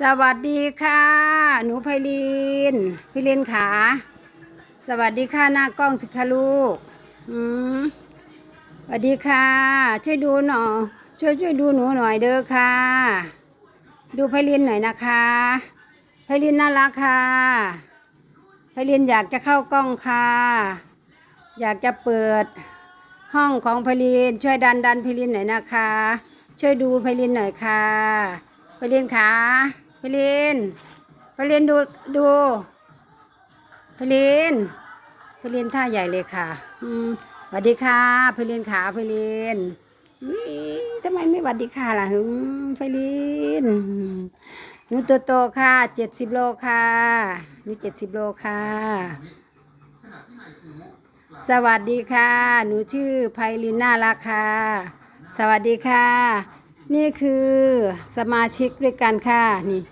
สวัสดีค่ะ หนูไพลินพี่ลินขาสวัสดีค่ะหน้ากล้องสิคะลูกอืมสวัสดีค่ะ ช่วยดูหน่อยช่วยช่วยดูหนูหน่อยเด้อค่ะ ดูไพลินหน่อยนะคะไพลินน่ารักค่ะไพลินอยากจะเข้ากล้องค่ะ อยากจะเปิดห้องของไพลินช่วยดันดันไพลินหน่อยนะคะ ช่วยดูไพลินหน่อยค่ะ ไพลินขาไพลินไพลินดูดูไพลินไพลินท่าใหญ่เลยค่ะ อืมสวัสดีค่ะไพลินขาไพลินอีทำไมไม่สวัสดีค่ะล่ะอืมไพลินหนูตัวโตค่ะเจ็ดสิบโลค่ะหนูเจ็ดสิบโลค่ะ สวัสดีค่ะ หนูชื่อไพลินน่ารักค่ะ สวัสดีค่ะ นี่คือสมาชิกด้วยกันค่ะ นี่